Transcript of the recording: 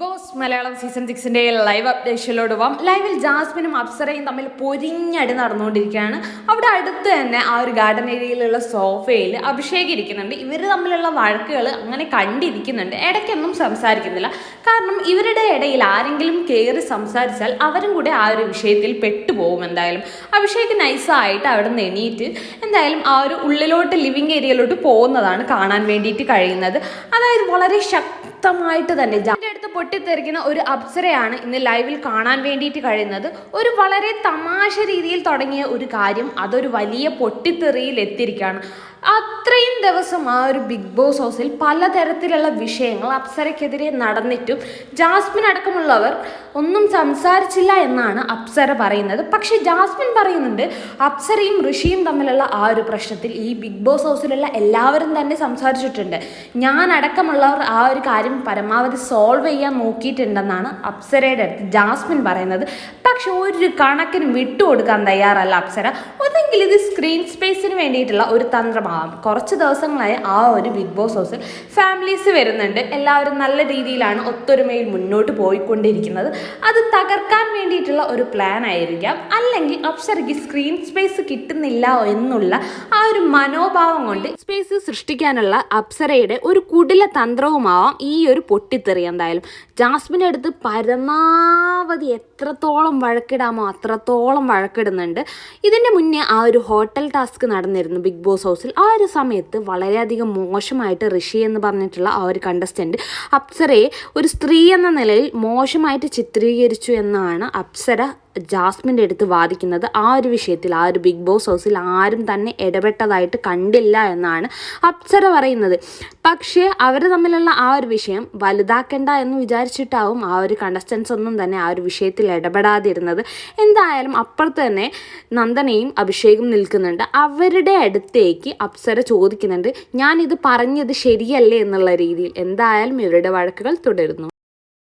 Boss Malayalam season സിക്സിന്റെ live അപ്ഡേഷനിലോട് പോവാം. ലൈവിൽ ജാസ്മിനും അപ്സരയും തമ്മിൽ പൊരിഞ്ഞടി നടന്നുകൊണ്ടിരിക്കുകയാണ്. അവിടെ അടുത്ത് തന്നെ ആ ഒരു ഗാർഡൻ ഏരിയയിലുള്ള സോഫയിൽ അഭിഷേക് ഇരിക്കുന്നുണ്ട്. ഇവർ തമ്മിലുള്ള വഴക്കുകൾ അങ്ങനെ കണ്ടിരിക്കുന്നുണ്ട്. ഇടയ്ക്കൊന്നും സംസാരിക്കുന്നില്ല. കാരണം ഇവരുടെ ഇടയിൽ ആരെങ്കിലും കയറി സംസാരിച്ചാൽ അവരും കൂടെ ആ ഒരു വിഷയത്തിൽ പെട്ടുപോകും എന്തായാലും. അഭിഷേക് നൈസായിട്ട് അവിടെ നിന്ന് എണീറ്റ് എന്തായാലും ആ ഒരു ഉള്ളിലോട്ട് ലിവിങ് ഏരിയയിലോട്ട് പോകുന്നതാണ് കാണാൻ വേണ്ടിയിട്ട് കഴിയുന്നത്. അതായത് വളരെ ശക്തമായിട്ട് തന്നെ ജാന്റെ അടുത്ത് പൊട്ടിത്തെറിക്കുന്ന ഒരു അപ്സരയാണ് ഇന്ന് ലൈവിൽ കാണാൻ വേണ്ടിയിട്ട് കഴിയുന്നത്. ഒരു വളരെ തമാശ രീതിയിൽ തുടങ്ങിയ ഒരു കാര്യം അതൊരു വലിയ പൊട്ടിത്തെറിയിൽ എത്തിയിരിക്കുകയാണ്. അത്രയും ദിവസം ആ ഒരു ബിഗ് ബോസ് ഹൗസിൽ പലതരത്തിലുള്ള വിഷയങ്ങൾ അപ്സരയ്ക്കെതിരെ നടന്നിട്ടും ജാസ്മിൻ അടക്കമുള്ളവർ ഒന്നും സംസാരിച്ചില്ല എന്നാണ് അപ്സര പറയുന്നത്. പക്ഷെ ജാസ്മിൻ പറയുന്നുണ്ട് അപ്സരയും ഋഷിയും തമ്മിലുള്ള ആ ഒരു പ്രശ്നത്തിൽ ഈ ബിഗ് ബോസ് ഹൗസിലുള്ള എല്ലാവരും തന്നെ സംസാരിച്ചിട്ടുണ്ട്. ഞാൻ അടക്കമുള്ളവർ ആ ഒരു കാര്യം പരമാവധി സോൾവ് ചെയ്യാൻ നോക്കിയിട്ടുണ്ടെന്നാണ് അപ്സരയുടെ അടുത്ത് ജാസ്മിൻ പറയുന്നത്. പക്ഷെ ഒരു കണക്കിന് വിട്ടുകൊടുക്കാൻ തയ്യാറല്ല അപ്സര. ഒന്നെങ്കിൽ ഇത് സ്ക്രീൻ സ്പേസിന് വേണ്ടിയിട്ടുള്ള ഒരു തന്ത്രമാകാം. കുറച്ച് ദിവസങ്ങളായി ആ ഒരു ബിഗ് ബോസ് ഹൗസിൽ ഫാമിലീസ് വരുന്നുണ്ട്. എല്ലാവരും നല്ല രീതിയിലാണ് ഒത്തൊരുമയിൽ മുന്നോട്ട് പോയിക്കൊണ്ടിരിക്കുന്നത്. അത് തകർക്കാൻ വേണ്ടിയിട്ടുള്ള ഒരു പ്ലാൻ ആയിരിക്കാം. അല്ലെങ്കിൽ അപ്സരയ്ക്ക് സ്ക്രീൻ സ്പേസ് കിട്ടുന്നില്ല എന്നുള്ള ആ ഒരു മനോഭാവം കൊണ്ട് സ്പേസ് സൃഷ്ടിക്കാനുള്ള അപ്സരയുടെ ഒരു കുടില തന്ത്രവുമാവാം ഈ ഒരു പൊട്ടിത്തെറി എന്തായാലും. ജാസ്മിന്റെ അടുത്ത് പരമാവധി എത്രത്തോളം വഴക്കിടാമോ അത്രത്തോളം വഴക്കിടുന്നുണ്ട്. ഇതിന്റെ മുന്നേ ഒരു ഹോട്ടൽ ടാസ്ക് നടന്നിരുന്നു ബിഗ് ബോസ് ഹൗസിൽ. ആ ഒരു സമയത്ത് വളരെയധികം മോശമായിട്ട് ഋഷി എന്ന് പറഞ്ഞിട്ടുള്ള ആ ഒരു കണ്ടസ്റ്റന്റ് അപ്സരയെ ഒരു സ്ത്രീ എന്ന നിലയിൽ മോശമായിട്ട് ചിത്രീകരിച്ചു എന്നാണ് അപ്സര ജാസ്മിന്റെ അടുത്ത് വാദിക്കുന്നത് ആ ഒരു വിഷയത്തിൽ ആ ഒരു ബിഗ് ബോസ് ഹൗസിൽ ആരും തന്നെ ഇടപെട്ടതായിട്ട് കണ്ടില്ല എന്നാണ് അപ്സര പറയുന്നത്. പക്ഷേ അവർ തമ്മിലുള്ള ആ ഒരു വിഷയം വലുതാക്കേണ്ട എന്ന് വിചാരിച്ചിട്ടാവും ആ ഒരു കണ്ടസ്റ്റൻസ് ഒന്നും തന്നെ ആ ഒരു വിഷയത്തിൽ ഇടപെടാതിരുന്നത്. എന്തായാലും അപ്പുറത്ത് തന്നെ നന്ദനയും അഭിഷേകും നിൽക്കുന്നുണ്ട്. അവരുടെ അടുത്തേക്ക് അപ്സര ചോദിക്കുന്നുണ്ട് ഞാനിത് പറഞ്ഞത് ശരിയല്ലേ? എന്നുള്ള രീതിയിൽ. എന്തായാലും ഇവരുടെ വഴക്കുകൾ തുടരുന്നു.